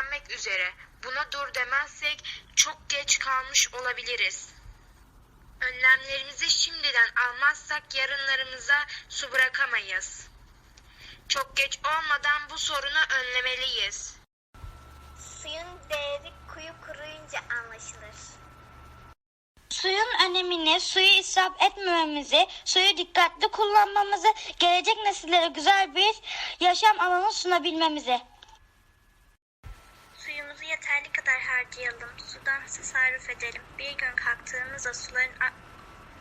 tükenmek üzere. Buna dur demezsek çok geç kalmış olabiliriz. Önlemlerimizi şimdiden almazsak yarınlarımıza su bırakamayız. Çok geç olmadan bu sorunu önlemeliyiz. Suyun değeri kuyu kuruyunca anlaşılır. Suyun önemini, suyu israf etmememizi, suyu dikkatli kullanmamızı, gelecek nesillere güzel bir yaşam alanı sunabilmemizi. Yeterli kadar harcayalım. Sudan tasarruf edelim. Bir gün kalktığımızda suların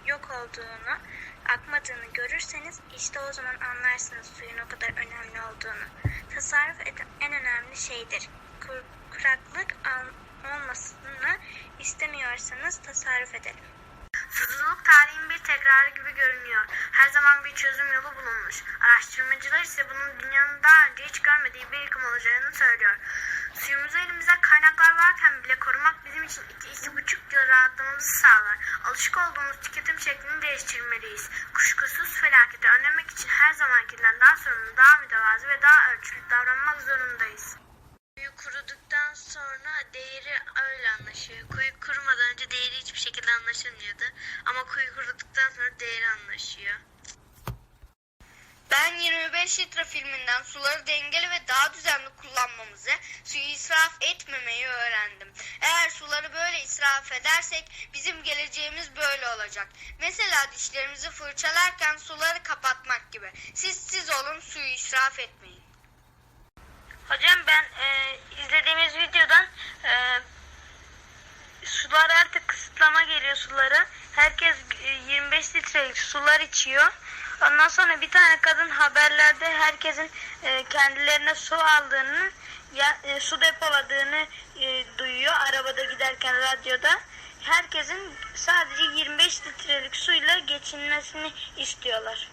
yok olduğunu, akmadığını görürseniz işte o zaman anlarsınız suyun o kadar önemli olduğunu. Tasarruf eden en önemli şeydir. Kur- kuraklık olmasını istemiyorsanız tasarruf edelim. Susuzluk tarihin bir tekrarı gibi görünüyor. Her zaman bir çözüm yolu bulunmuş. Araştırmacılar ise bunun dünyanın daha önce hiç görmediği bir yıkım olacağını söylüyor. Suyumuzu elimizde kaynaklar varken bile korumak bizim için iki, iki buçuk yıl rahatlamamızı sağlar. Alışık olduğumuz tüketim şeklini değiştirmeliyiz. Kuşkusuz felaketi önlemek için her zamankinden daha sorumlu, daha mütevazı ve daha ölçülü davranmak zorundayız. Kuyu kuruduktan sonra değeri öyle anlaşıyor. Kuyu kurumadan önce değeri hiçbir şekilde anlaşılmıyordu. Ama kuyu kuruduktan sonra değeri anlaşıyor. Ben 25 litre filminden suları dengeli ve daha düzenli kullanmamızı, suyu israf etmemeyi öğrendim. Eğer suları böyle israf edersek bizim geleceğimiz böyle olacak. Mesela dişlerimizi fırçalarken suları kapatmak gibi. Siz siz olun suyu israf etmeyin. Hocam ben e, izlediğimiz videodan e, sular artık kısıtlama geliyor sulara. Herkes e, 25 litrelik sular içiyor. Ondan sonra bir tane kadın haberlerde herkesin e, kendilerine su aldığını, ya, e, su depoladığını e, duyuyor arabada giderken radyoda. Herkesin sadece 25 litrelik suyla geçinmesini istiyorlar.